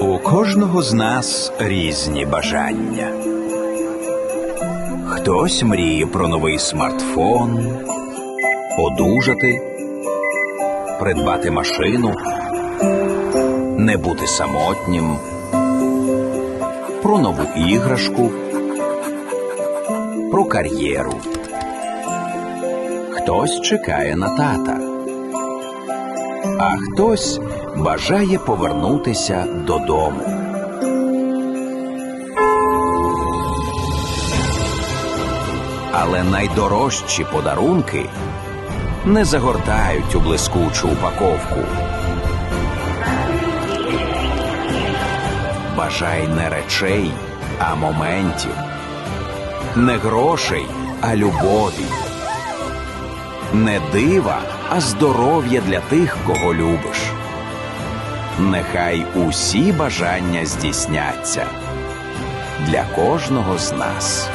У кожного з нас різні бажання. Хтось мріє про новий смартфон, одужати, придбати машину, не бути самотнім, про нову іграшку, про кар'єру. Хтось чекає на тата, а хтось бажає повернутися додому. Але найдорожчі подарунки не загортають у блискучу упаковку. Бажай не речей, а моментів, не грошей, а любові, не дива, а здоров'я для тих, кого любиш. Нехай усі бажання здійсняться для кожного з нас.